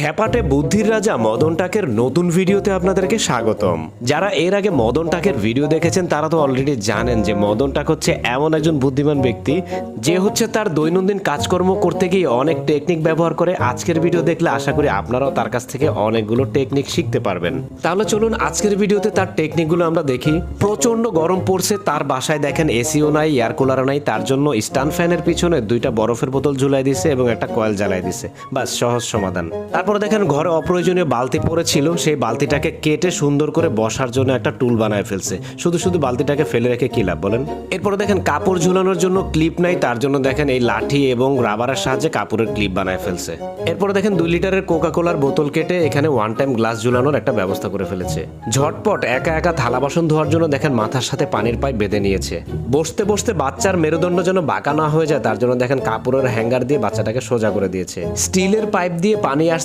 খ্যাপাটে বুদ্ধির রাজা মদন টাকের নতুন ভিডিওতে আপনাদেরকে স্বাগতম। যারা এর আগে মদন টাকের ভিডিও দেখেছেন, তারা তো অলরেডি জানেন যে মদন টাক হচ্ছে এমন একজন বুদ্ধিমান ব্যক্তি, যে হচ্ছে তার দৈনন্দিন কাজকর্ম করতে গিয়ে অনেক টেকনিক ব্যবহার করে। আজকের ভিডিও দেখলে আশা করি আপনারাও তার কাছ থেকে অনেকগুলো টেকনিক শিখতে পারবেন। তাহলে চলুন আজকের ভিডিওতে তার টেকনিকগুলো আমরা দেখি। প্রচণ্ড গরম পড়ছে, তার বাসায় দেখেন এসিও নাই এয়ার কুলারও নাই, তার জন্য স্টান ফ্যানের পিছনে দুইটা বরফের বোতল ঝুলাই দিছে এবং একটা কয়েল জ্বালাই দিছে। বাস, সহজ সমাধান। তারপর দেখেন ঘরে অপ্রয়োজনীয় বালতি পড়েছিল, সেই বালতিটাকে কেটে সুন্দর করে বসার জন্য একটা টুল বানায় ফেলছে। শুধু শুধু বালতিটাকে ফেলে রেখে কি লাভ বলেন? এরপরে দেখেন কাপড় ঝুলানোর জন্য ক্লিপ নাই, তার জন্য দেখেন এই লাঠি এবং রাবারের সাহায্যে কাপড়ের ক্লিপ বানায় ফেলছে। এরপরে দেখেন দুই লিটারের কোকা কোলার বোতল কেটে এখানে ওয়ান টাইম গ্লাস ঝুলানোর একটা ব্যবস্থা করে ফেলেছে। ঝটপট একা একা থালা বাসন ধোয়ার জন্য দেখেন মাথার সাথে পানির পাইপ বেঁধে নিয়েছে। বসতে বসতে বাচ্চার মেরুদণ্ড যেন বাঁকা না হয়ে যায়, তার জন্য দেখেন কাপড়ের হ্যাঙ্গার দিয়ে বাচ্চাটাকে সোজা করে দিয়েছে। স্টিলের পাইপ দিয়ে পানি আসছে